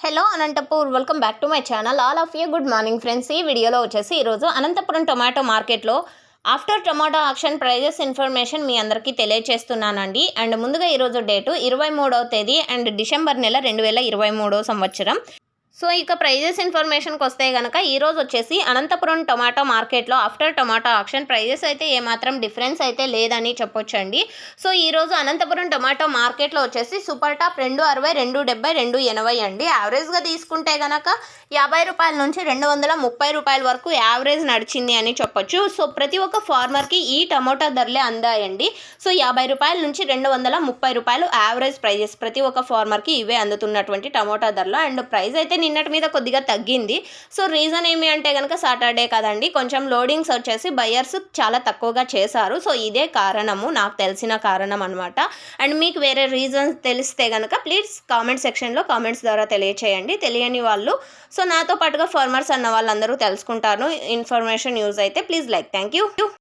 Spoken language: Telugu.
Hello Anantapur welcome back to my channel all of you good morning friends ఈ వీడియోలో వచ్చేసి ఈరోజు అనంతపురం టొమాటో మార్కెట్లో after tomato auction prices information మీ అందరికీ తెలియజేస్తున్నానండి అండ్ ముందుగా ఈరోజు డేటు ఇరవై మూడవ తేదీ అండ్ డిసెంబర్ నెల రెండు వేల ఇరవై మూడో సంవత్సరం. సో ఇక ప్రైజెస్ ఇన్ఫర్మేషన్కి వస్తే కనుక ఈరోజు వచ్చేసి అనంతపురం టొమాటో మార్కెట్లో ఆఫ్టర్ టొమాటో ఆక్షన్ ప్రైజెస్ అయితే ఏమాత్రం డిఫరెన్స్ అయితే లేదని చెప్పొచ్చండి. సో ఈరోజు అనంతపురం టొమాటో మార్కెట్లో వచ్చేసి సూపర్ టాప్ రెండు అరవై రెండు డెబ్బై రెండు ఎనభై అండి. యావరేజ్గా తీసుకుంటే కనుక యాభై రూపాయల నుంచి రెండు వందల ముప్పై రూపాయల వరకు యావరేజ్ నడిచింది అని చెప్పొచ్చు. సో ప్రతి ఒక్క ఫార్మర్కి ఈ టమోటా ధరలే అందాయండి. సో యాభై రూపాయల నుంచి రెండు వందల ముప్పై రూపాయలు యావరేజ్ ప్రైజెస్ ప్రతి ఒక్క ఫార్మర్కి ఇవే అందుతున్నటువంటి టమోటా ధరలు. అండ్ ప్రైస్ అయితే నిన్నటి మీద కొద్దిగా తగ్గింది. సో రీజన్ ఏమి అంటే కనుక సాటర్డే కదండి కొంచెం లోడింగ్స్ వచ్చేసి బయర్స్ చాలా తక్కువగా చేశారు. సో ఇదే కారణము నాకు తెలిసిన కారణం అనమాట అండ్ మీకు వేరే రీజన్స్ తెలిస్తే కనుక ప్లీజ్ కామెంట్ సెక్షన్లో కామెంట్స్ ద్వారా తెలియచేయండి. తెలియని వాళ్ళు సో నాతో పాటుగా ఫార్మర్స్ అన్న వాళ్ళందరూ తెలుసుకుంటారు. ఇన్ఫర్మేషన్ యూజ్ అయితే ప్లీజ్ లైక్. Thank you.